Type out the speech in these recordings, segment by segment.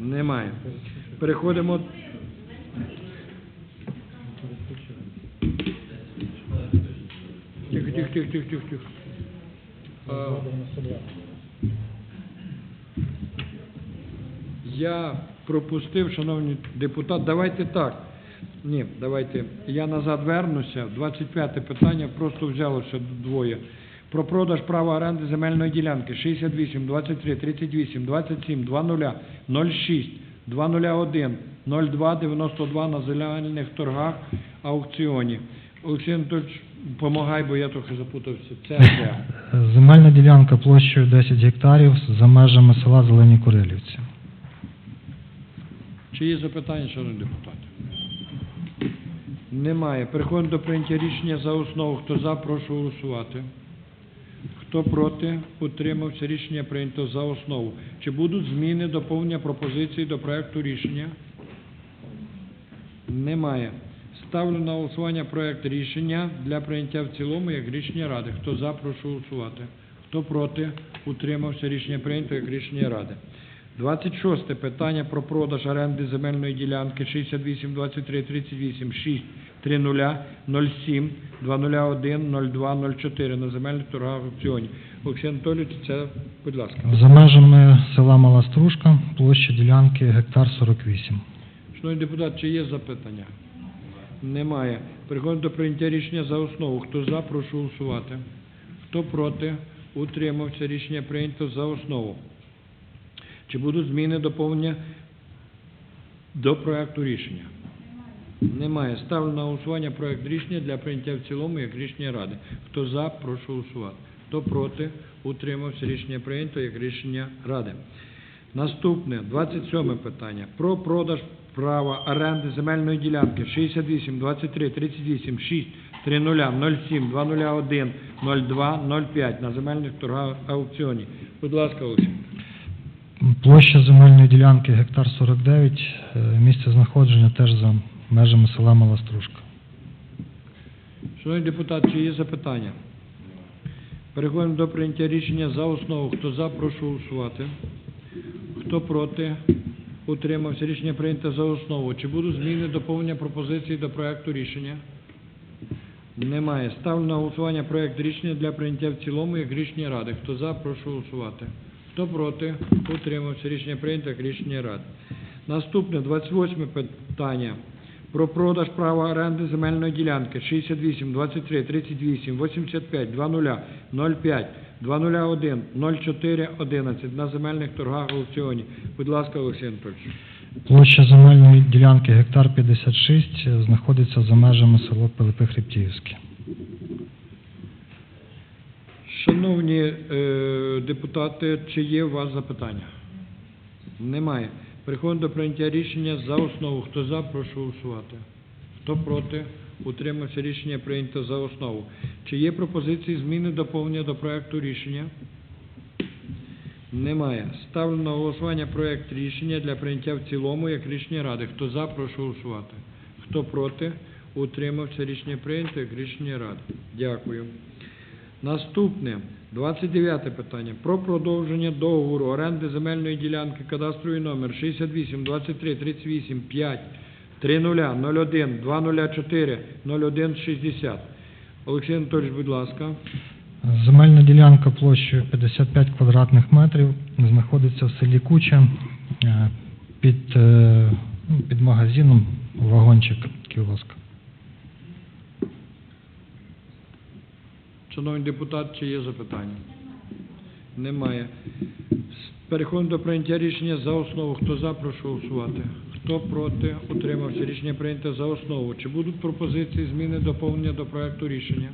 Немає. Переходимо. Тихо, тихо, тихо, тихо, тихо, тихо. Я пропустив, шановні депутати, давайте так. Ні, давайте. Я назад вернуся. 25 питання просто взялося двоє. Про продаж права оренди земельної ділянки 68, 23, 38, 27, 20, 06, 201, 02, 92 на земельних торгах аукціоні. Олексій Анатольович, помагай, бо я трохи запутався. Це де? Земельна ділянка площею 10 гектарів за межами села Зелені Курилівці. Чи є запитання, шановні депутати? Немає. Переходимо до прийняття рішення за основу. Хто за, прошу голосувати. Хто проти, утримався. Рішення прийнято за основу. Чи будуть зміни, доповнення пропозиції до проекту рішення? Немає. Ставлю на голосування проект рішення для прийняття в цілому як рішення Ради. Хто за, прошу голосувати. Хто проти, утримався. Рішення прийнято як рішення Ради. 26 питання про продаж оренди земельної ділянки 68 23 38 6 30 07 201 02 04 на земельних торгах аукціоні. Олексій Анатолійович, це, будь ласка. За межами села Мала Стружка площа ділянки гектар 48. Шановні депутати, чи є запитання? Немає. Переходимо до прийняття рішення за основу. Хто за, прошу голосувати. Хто проти, утримався. Рішення прийнято за основу. Чи будуть зміни, доповнення до проекту рішення? Немає. Ставлю на голосування проект рішення для прийняття в цілому як рішення Ради. Хто за, прошу голосувати. Хто проти, утримався. Рішення прийнято як рішення Ради. Наступне, 27 питання. Про продаж права оренди земельної ділянки 68, 23, 38, 6, 30, 07, 201, 02, 05 на земельних торгах аукціоні. Будь ласка, Олексій. Площа земельної ділянки гектар 49, е, місце знаходження теж за межами села Мала Стружка. Шановні депутати, чи є запитання? Переходимо до прийняття рішення за основу. Хто за, прошу голосувати. Хто проти, утримався. Рішення прийнято за основу. Чи будуть зміни, доповнення пропозицій до проекту рішення? Немає. Ставлю на голосування проект рішення для прийняття в цілому як рішення Ради. Хто за, прошу голосувати. Хто проти, утримався. Рішення прийнято як рішення Ради. Наступне, 28 питання. Про продаж права оренди земельної ділянки 68, 23, 38, 85, 20, 05, 201, 04, 11 на земельних торгах аукціоні. Будь ласка, Олексій Анатольович. Площа земельної ділянки гектар 56 е, знаходиться за межами села Пилипи Хребтіївське. Шановні е, депутати, чи є у вас запитання? Немає. Переходимо до прийняття рішення за основу. Хто за, прошу голосувати. Хто проти, утримався. Рішення прийнято за основу. Чи є пропозиції зміни доповнення до проекту рішення? Немає. Ставлю голосування проект рішення для прийняття в цілому як рішення Ради. Хто за, прошу голосувати. Хто проти, утримався. Рішення прийнято як рішення Ради. Дякую. Наступне, 29 питання. Про продовження договору оренди земельної ділянки кадастровий номер 68 23 38 5 30 01 204 01 60. Олексій Анатолійович, будь ласка. Земельна ділянка площею 55 квадратних метрів знаходиться в селі Куча е, під, е, ну, під магазином вагончик кіоск. Шановні депутати, чи є запитання? Немає. Переходимо до прийняття рішення за основу. Хто за, прошу голосувати. Хто проти, утримався. Рішення прийнято за основу. Чи будуть пропозиції, зміни, доповнення до проекту рішення?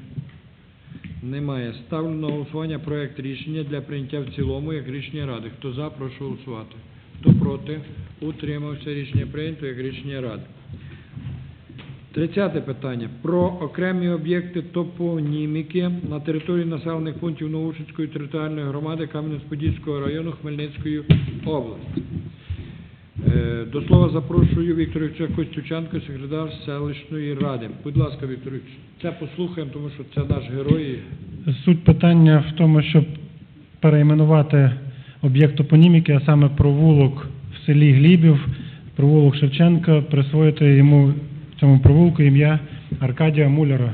Немає. Ставлю на голосування проект рішення для прийняття в цілому як рішення Ради. Хто за, прошу голосувати. Хто проти, утримався. Рішення прийнято як рішення Ради. Тридцяте питання. Про окремі об'єкти топоніміки на території населених пунктів Новушицької територіальної громади Кам'янець-Подільського району Хмельницької області. Е, До слова запрошую Вікторовича Костюченко, секретар селищної ради. Будь ласка, Вікторович, це послухаємо, тому що це наш герой. Суть питання в тому, щоб перейменувати об'єкт топоніміки, а саме провулок в селі Глібів, провулок Шевченка, присвоїти йому цьому провулку ім'я Аркадія Муляра.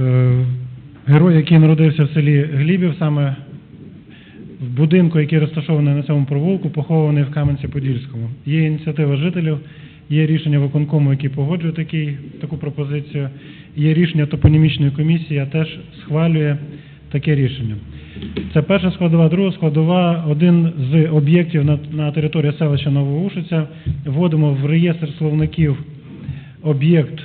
Е, Герой, який народився в селі Глібів, саме в будинку, який розташований на цьому провулку, похований в Кам'янці-Подільському. Є ініціатива жителів, є рішення виконкому, який погоджує такий, таку пропозицію, є рішення топонімічної комісії, яка теж схвалює таке рішення. Це перша складова, друга складова. Один з об'єктів на, на території селища Новоушиця. Вводимо в реєстр словників об'єкт,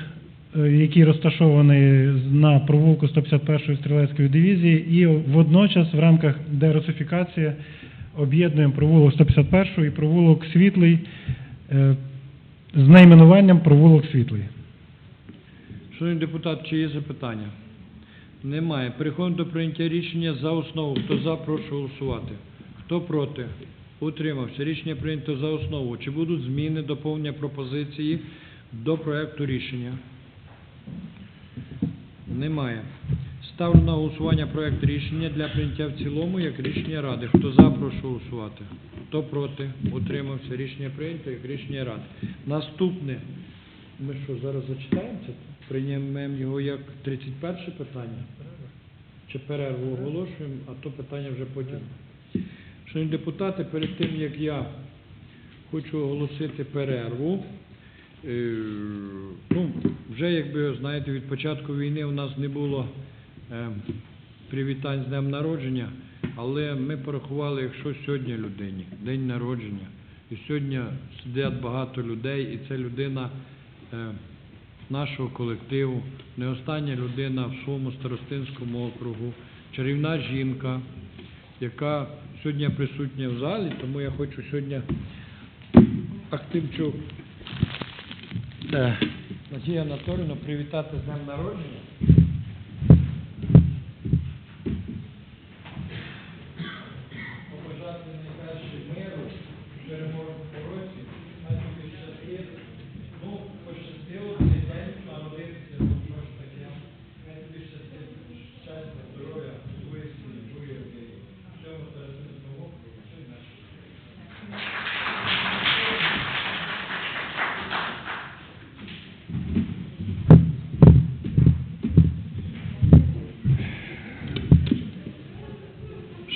е, який розташований на провулку 151-ї стрілецької дивізії, і водночас в рамках дерусифікації об'єднуємо провулок 151 і провулок Світлий е, з найменуванням провулок Світлий. Шановні депутати, чи є запитання? Немає. Переходимо до прийняття рішення за основу. Хто за, прошу голосувати. Хто проти? Утримався. Рішення прийнято за основу. Чи будуть зміни, доповнення пропозиції до проекту рішення? Немає. Ставлю на голосування проект рішення для прийняття в цілому як рішення Ради. Хто за, прошу голосувати. Хто проти? Утримався. Рішення прийнято як рішення Ради. Наступне. Ми що, зараз зачитаємо це? Приймемо його як 31 питання? Чи перерву оголошуємо, а то питання вже потім. Шановні депутати, перед тим, як я хочу оголосити перерву, ну, вже, якби знаєте, від початку війни у нас не було е, привітань з днем народження, але ми порахували, якщо сьогодні людині день народження, і сьогодні сидять багато людей, і це людина е, нашого колективу, не остання людина в своєму старостинському округу, чарівна жінка, яка сьогодні присутня в залі, тому я хочу сьогодні Ахтимчук е, Надію привітати з днем народження.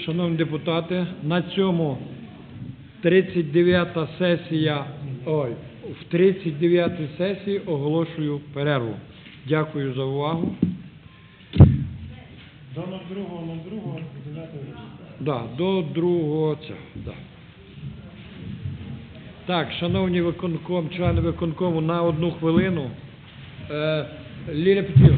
Шановні депутати, на цьому 39-та сесія, ой, в 39-й сесії оголошую перерву. Дякую за увагу. До 02.02.9 Да, до другого цього, да. Так, шановні виконком, члени виконкому, на одну хвилину. Е, Лілія Петрівна.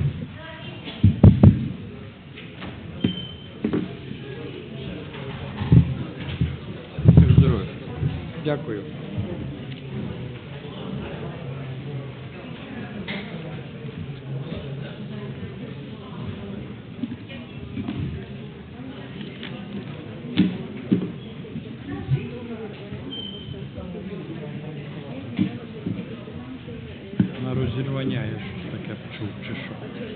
Дякую. На розірвання щось таке почув, чи що.